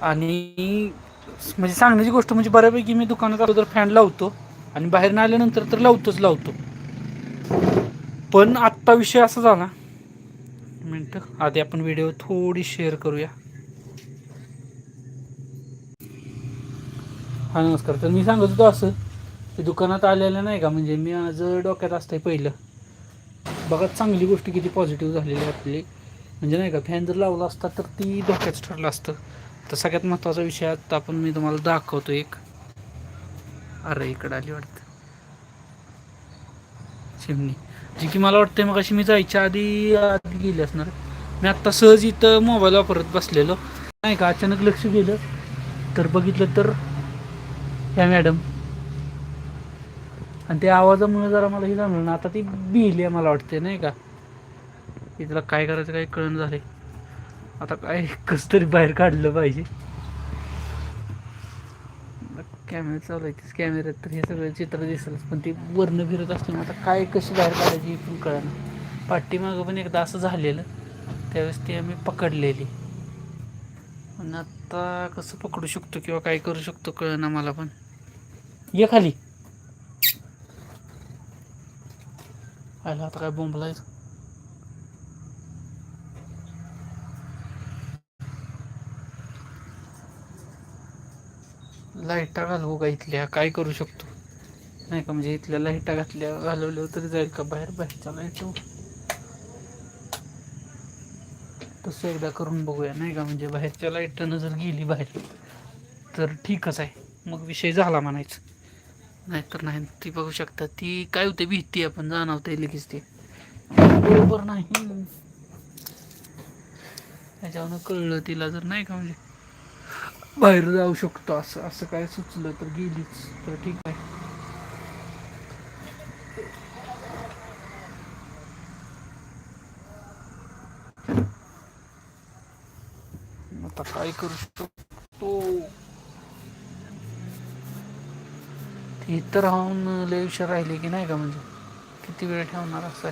आणि म्हणजे सांगण्याची गोष्ट म्हणजे बऱ्यापैकी मी दुकानात अगोदर फॅन लावतो आणि बाहेर आल्यानंतर तर लावतोच लावतो. पण आत्ता विषय असा झाला. मिनटं. आधी आपण व्हिडिओ थोडी शेअर करूया. हा नमस्कार. तर मी सांगत होतो असं की दुकानात आलेलं नाही का? म्हणजे मी आज डोक्यात असतंय पहिलं. बघा चांगली गोष्ट किती पॉझिटिव्ह झालेली आहे आपली. म्हणजे नाही का फॅन जर लावला असता तर ती धोक्याच ठरलं असतं. तर सगळ्यात महत्त्वाचा विषय आता आपण मी तुम्हाला दाखवतो एक. अरे इकडं आली वाटतं. चिमणी. जी की मला वाटते मग अशी मी जायच्या आधी आधी गेली असणार. मी आत्ता सहज इथं मोबाईल वापरत बसलेलो. नाही का? अचानक लक्ष गेलं. तर बघितलं तर ह्या मॅडम आणि त्या आवाजामुळे जरा मला हे जाणवलं ना आता ती बिली आहे मला वाटते नाही का? तिला काय करायचं काही कळण झालं आता काय कसं तरी बाहेर काढलं पाहिजे. कॅमेरा चालू आहे तेच कॅमेऱ्यात तर हे सगळं चित्र दिसलंच पण ती वर्ण फिरत असते आता काय कशी बाहेर काढायची पण कळणार पाठीमागं पण एकदा असं झालेलं त्यावेळेस ती आम्ही पकडलेली. पण आता कसं पकडू शकतो किंवा काय करू शकतो कळना मला पण. ये खाली. आला आता काय बोंबलायचं? लाईटा घालवू का इथल्या? काय करू शकतो? नाही का म्हणजे इथल्या लाईटा घातल्या घालवल्या तरी जाईल का बाहेर? बाहेरच्या लाइट तसं एकदा करून बघूया. नाही का म्हणजे बाहेरच्या लाईटनं जर गेली बाहेर तर ठीकच आहे. मग विषय झाला म्हणायचं. नाहीतर नाही ती बघू शकता ती काय होते भीती आपण जाणवते लगेच ती. बरोबर नाही. त्याच्यावरनं कळलं तिला जर नाही का म्हणजे बाहेर जाऊ शकतो असं असं काय सुचलं तर गेलीच. तर ठीक आहे. आता काय करू शकतो? इतर राहून लय उशीर राहिले की नाही का म्हणजे? किती वेळ ठेवणार असं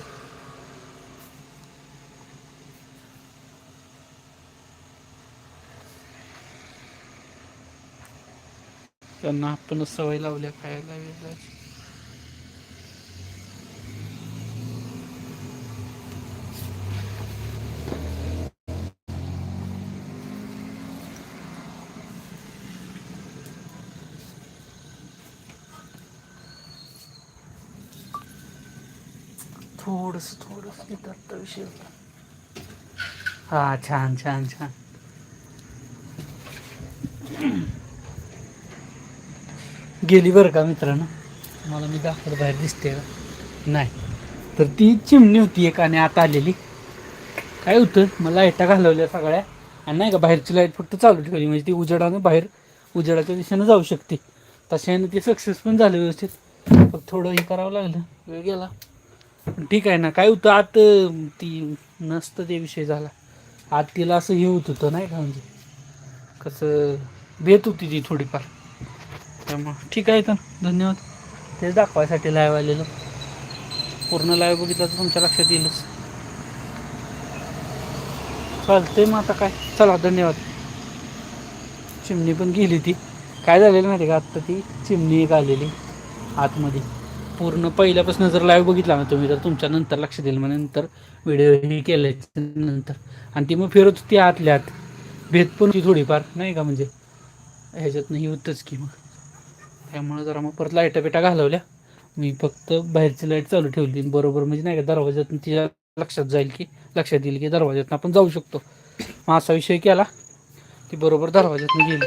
त्यांना आपण सवय लावल्या खायला वेगळ्या. थोडस थोडस तिथं विषय हा छान छान छान. गेली बरं का मित्रांनो? मला मी दाखवलं बाहेर दिसते नाही. तर ती चिमणी होती एक आणि आता आलेली. काय होतं? मला लाईटा घालवल्या सगळ्या. आणि नाही का बाहेरची लाइट फक्त चालू ठेवली. म्हणजे ती उजेडानं बाहेर उजेडाच्या दिशेनं जाऊ शकते. तशाने ते सक्सेस पण झालं व्यवस्थित. फक्त थोडं हे करावं लागलं. वेळ गेला. पण ठीक आहे ना. काय होतं? आत ती नसतं ते विषय झाला. आत तिला असं हे होत होतं नाही का म्हणजे कसं भेत होती ती थोडीफार. त्यामुळं. ठीक आहे तर धन्यवाद. तेच दाखवायसाठी लाईव्ह आलेलं. पूर्ण लाईव्ह बघितलं तर तुमच्या लक्षात येईलच. चालतंय मग आता काय? चला धन्यवाद. चिमणी पण गेली ती. काय झालेलं माहिती का? आत्ता ती चिमणी एक आलेली आतमध्ये. पूर्ण पहिल्यापासून जर लाईव्ह बघितला ना तुम्ही तर तुमच्या नंतर लक्षात येईल. मग नंतर व्हिडिओ ही केल्याच्यानंतर. आणि ती मग फिरत होती आतल्या आत. भेट पण होती थोडीफार नाही का? म्हणजे ह्याच्यातनं ही होतच की मग. त्यामुळं जरा मग परत लाईटा बिटा घालवल्या. मी फक्त बाहेरची लाइट चालू ठेवली. बरोबर म्हणजे नाही का दरवाज्यातून तिच्या लक्षात जाईल की लक्षात येईल की दरवाज्यातून आपण जाऊ शकतो. मग असा विषय केला ती बरोबर दरवाज्यातून गेली.